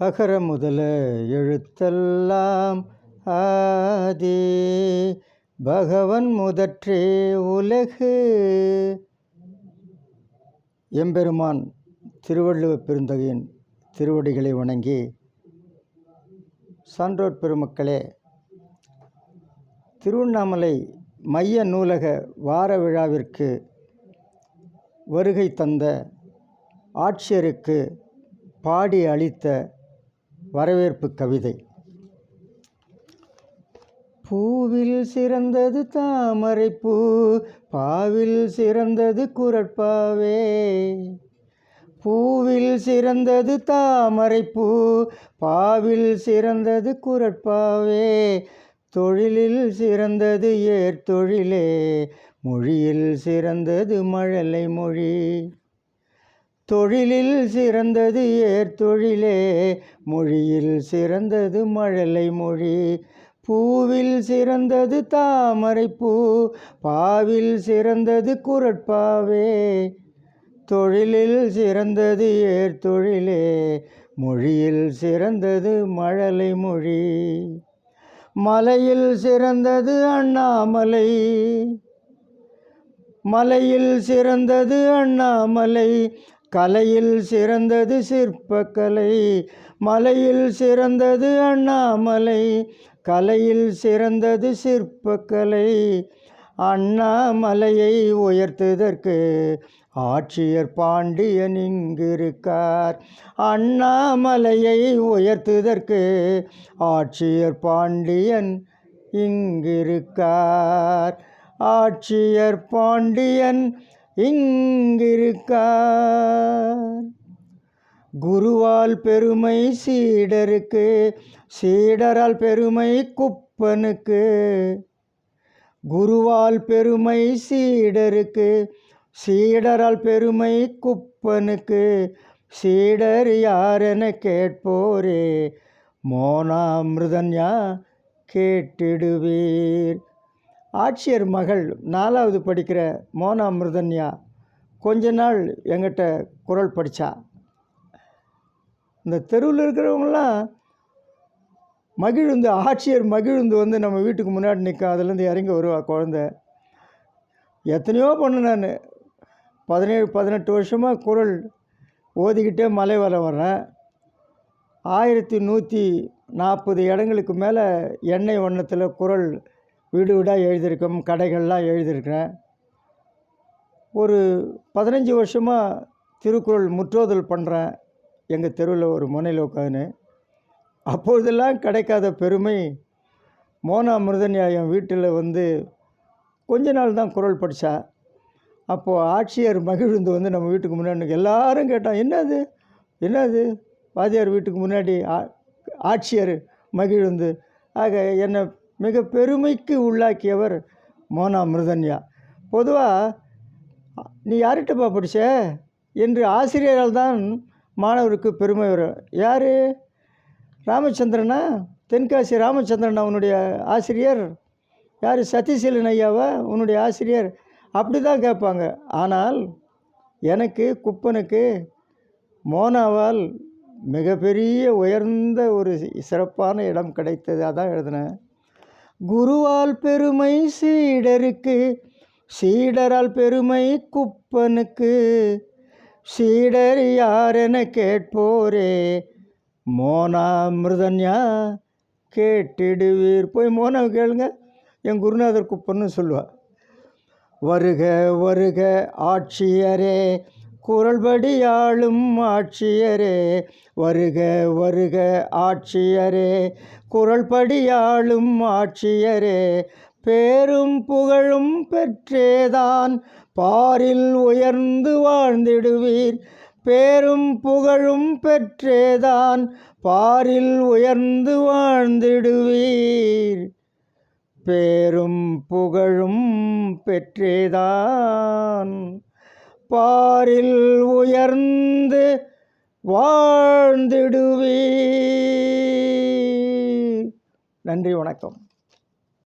அகர முதல எழுத்தெல்லாம் ஆதி. பகவன் முதற்றே உலகு. எம்பெருமான் திருவள்ளுவ பெருந்தகையின் திருவடிகளை வணங்கி சான்றோர் பெருமக்களே திருவண்ணாமலை மைய நூலக வார விழாவிற்கு வருகை தந்த ஆட்சியருக்கு பாடி அளித்த வரவேற்பு கவிதை. பூவில் சிறந்தது தாமரை பூ பாவில் சிறந்தது குரட்பாவே. பூவில் சிறந்தது தாமரை பூ பாவில் சிறந்தது குரட்பாவே. தொழிலில் சிறந்தது ஏர் தொழிலே மொழியில் சிறந்தது மழலை மொழி. தொழிலில் சிறந்தது ஏர்தொழிலே மொழியில் சிறந்தது மழலை மொழி. பூவில் சிறந்தது தாமரை பூ பாவில் சிறந்தது குரட்பாவே. தொழிலில் சிறந்தது ஏர்தொழிலே மொழியில் சிறந்தது மழலை மொழி. மலையில் சிறந்தது அண்ணாமலை. மலையில் சிறந்தது அண்ணாமலை. கலையில் சிறந்தது சிற்பக்கலை மலையில் சிறந்தது அண்ணாமலை கலையில் சிறந்தது சிற்பக்கலை. அண்ணாமலையை உயர்த்துதற்கு ஆட்சியர் பாண்டியன் இங்கிருக்கார் அண்ணாமலையை உயர்த்துதற்கு ஆட்சியர் பாண்டியன் இங்கிருக்கார். ஆட்சியர் பாண்டியன் இங்கிருக்கார். குருவால் பெருமை சீடருக்கு சீடரால் பெருமை குப்பனுக்கு. குருவால் பெருமை சீடருக்கு சீடரால் பெருமை குப்பனுக்கு. சீடர் யாரென கேட்போரே மோனாமிருதன்யா கேட்டிடுவீர். ஆட்சியர் மகள் நாலாவது படிக்கிற மோனா மிருதன்யா கொஞ்ச நாள் எங்கிட்ட குரல் படித்தா இந்த தெருவில் இருக்கிறவங்களாம் மகிழ்ந்து ஆட்சியர் மகிழ்ந்து வந்து நம்ம வீட்டுக்கு முன்னாடி நிற்கும் அதுலேருந்து இறங்கி வருவா குழந்த. எத்தனையோ பண்ணு நான். பதினேழு பதினெட்டு வருஷமாக குரல் ஓதிக்கிட்டே மலை வர வர்றேன். ஆயிரத்தி நூற்றி நாற்பது இடங்களுக்கு மேலே எண்ணெய் வண்ணத்தில் குரல் வீடு வீடாக எழுதியிருக்கோம் கடைகள்லாம் எழுதியிருக்கிறேன். ஒரு பதினஞ்சு வருஷமாக திருக்குறள் முற்றோதல் பண்ணுறேன் எங்கள் தெருவில் ஒரு முனையில் உட்காந்து அப்பொழுதெல்லாம் கிடைக்காத பெருமை மோனா மிருதன்யா என் வீட்டில் வந்து கொஞ்ச நாள் தான் குரல் படித்தா அப்போது ஆட்சியர் மகிழ்ந்து வந்து நம்ம வீட்டுக்கு முன்னாடி எல்லாரும் கேட்டான் என்னது? என்னது? வாதியார் வீட்டுக்கு முன்னாடி ஆட்சியர் மகிழ்ந்து. ஆக என்னை மிக பெருமைக்கு உள்ளாக்கியவர் மோனா மிருதன்யா. பொதுவாக நீ யார்கிட்டப்பா படித்த என்று ஆசிரியரால் தான் மாணவருக்கு பெருமை வரும். யார்? ராமச்சந்திரனா? தென்காசி ராமச்சந்திரன் அவனுடைய ஆசிரியர். யார்? சத்திசீலன் ஐயாவா? உன்னுடைய ஆசிரியர். அப்படி தான் கேட்பாங்க. ஆனால் எனக்கு குப்பனுக்கு மோனாவால் மிகப்பெரிய உயர்ந்த ஒரு சிறப்பான இடம் கிடைத்தது. அதான் எழுதினேன். குருவால் பெருமை சீடருக்கு சீடரால் பெருமை குப்பனுக்கு. சீடர் யாரென கேட்போரே மோனா மிருதன்யா கேட்டிடுவீர். போய் மோனா கேளுங்க என் குருநாதர் குப்பன்னு சொல்லுவாள் வருக வருக ஆட்சியரே குரல்படியாளும் ஆட்சியரே வருக வருக ஆட்சியரே. குரல்படியாளும் ஆட்சியரே பேரும் புகழும் பெற்றேதான். பாரில் உயர்ந்து வாழ்ந்திடுவீர் பேரும் புகழும் பெற்றேதான். பாரில் உயர்ந்து வாழ்ந்திடுவீர் பேரும் புகழும் பெற்றேதான். பாரில் உயர்ந்து வாழ்ந்திடுவீ நன்றி வணக்கம்.